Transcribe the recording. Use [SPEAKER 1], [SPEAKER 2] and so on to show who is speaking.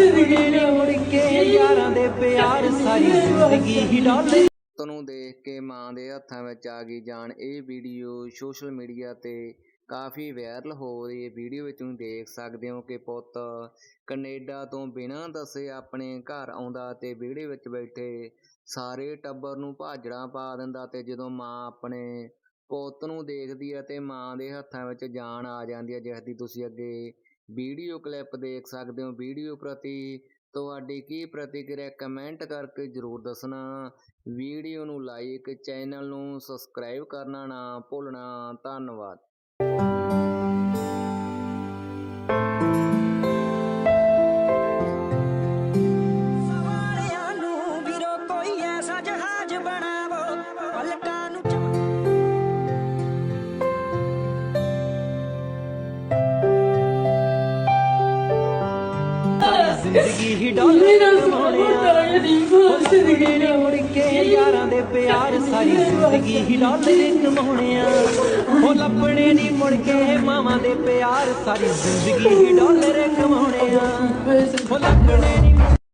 [SPEAKER 1] ਜ਼ਿੰਦਗੀ
[SPEAKER 2] ਦੇਖ ਕੇ ਮਾਂ ਦੇ ਹੱਥਾਂ ਵਿੱਚ ਆ ਗਈ ਜਾਨ। ਇਹ ਵੀਡੀਓ ਸੋਸ਼ਲ ਮੀਡੀਆ ਤੇ ਕਾਫੀ ਵਾਇਰਲ ਹੋ ਰਹੀ ਹੈ। ਵੀਡੀਓ ਵਿੱਚ ਤੁਸੀਂ ਦੇਖ ਸਕਦੇ ਹੋ ਕਿ ਪੁੱਤ ਕੈਨੇਡਾ ਤੋਂ ਬਿਨਾਂ ਦੱਸੇ ਆਪਣੇ ਘਰ ਆਉਂਦਾ ਤੇ ਵਿਹੜੇ ਵਿੱਚ ਬੈਠੇ ਸਾਰੇ ਟੱਬਰ ਨੂੰ ਭਾਜੜਾਂ ਪਾ ਦਿੰਦਾ ਤੇ ਜਦੋਂ ਮਾਂ ਆਪਣੇ ਪੁੱਤ ਨੂੰ ਦੇਖਦੀ ਹੈ ਤੇ ਮਾਂ ਦੇ ਹੱਥਾਂ ਵਿੱਚ ਜਾਨ ਆ ਜਾਂਦੀ ਹੈ। ਜਿਸ ਦੀ ਤੁਸੀਂ ਅੱਗੇ ਵੀਡੀਓ ਕਲਿੱਪ ਦੇਖ ਸਕਦੇ ਹੋ। ਵੀਡੀਓ ਪ੍ਰਤੀ ਤੁਹਾਡੀ ਕੀ ਪ੍ਰਤੀਕਿਰਿਆ, ਕਮੈਂਟ ਕਰਕੇ ਜ਼ਰੂਰ ਦੱਸਣਾ। ਵੀਡੀਓ ਨੂੰ ਲਾਈਕ, ਚੈਨਲ ਨੂੰ ਸਬਸਕ੍ਰਾਈਬ ਕਰਨਾ ਨਾ ਭੁੱਲਣਾ। ਧੰਨਵਾਦ।
[SPEAKER 1] ਸਵਾਰਿਆਂ ਨੂੰ ਵੀਰੋ, ਕੋਈ ਐਸਾ ਜਹਾਜ਼ ਬਣਾਵੋ। ਪਲਕਾਂ ਜ਼ਿੰਦਗੀ ਹੀ ਡੋਲੇ ਕਮਾਉਣਿਆ ਜ਼ਿੰਦਗੀ ਨੇ ਮੁੜ ਕੇ ਯਾਰਾਂ ਦੇ ਪਿਆਰ ਸਾਰੀ ਜ਼ਿੰਦਗੀ ਹੀ ਡੋਲੇ ਕਮਾਉਣਿਆ ਉਹ ਲੱਭਣੇ ਨਹੀਂ ਮੁੜ ਕੇ ਮਾਵਾਂ ਦੇ ਪਿਆਰ ਸਾਰੀ ਜ਼ਿੰਦਗੀ ਹੀ ਡੋਲੇ ਕਮਾਉਣਿਆ ਉਹ ਲੱਭਣੇ ਨਹੀਂ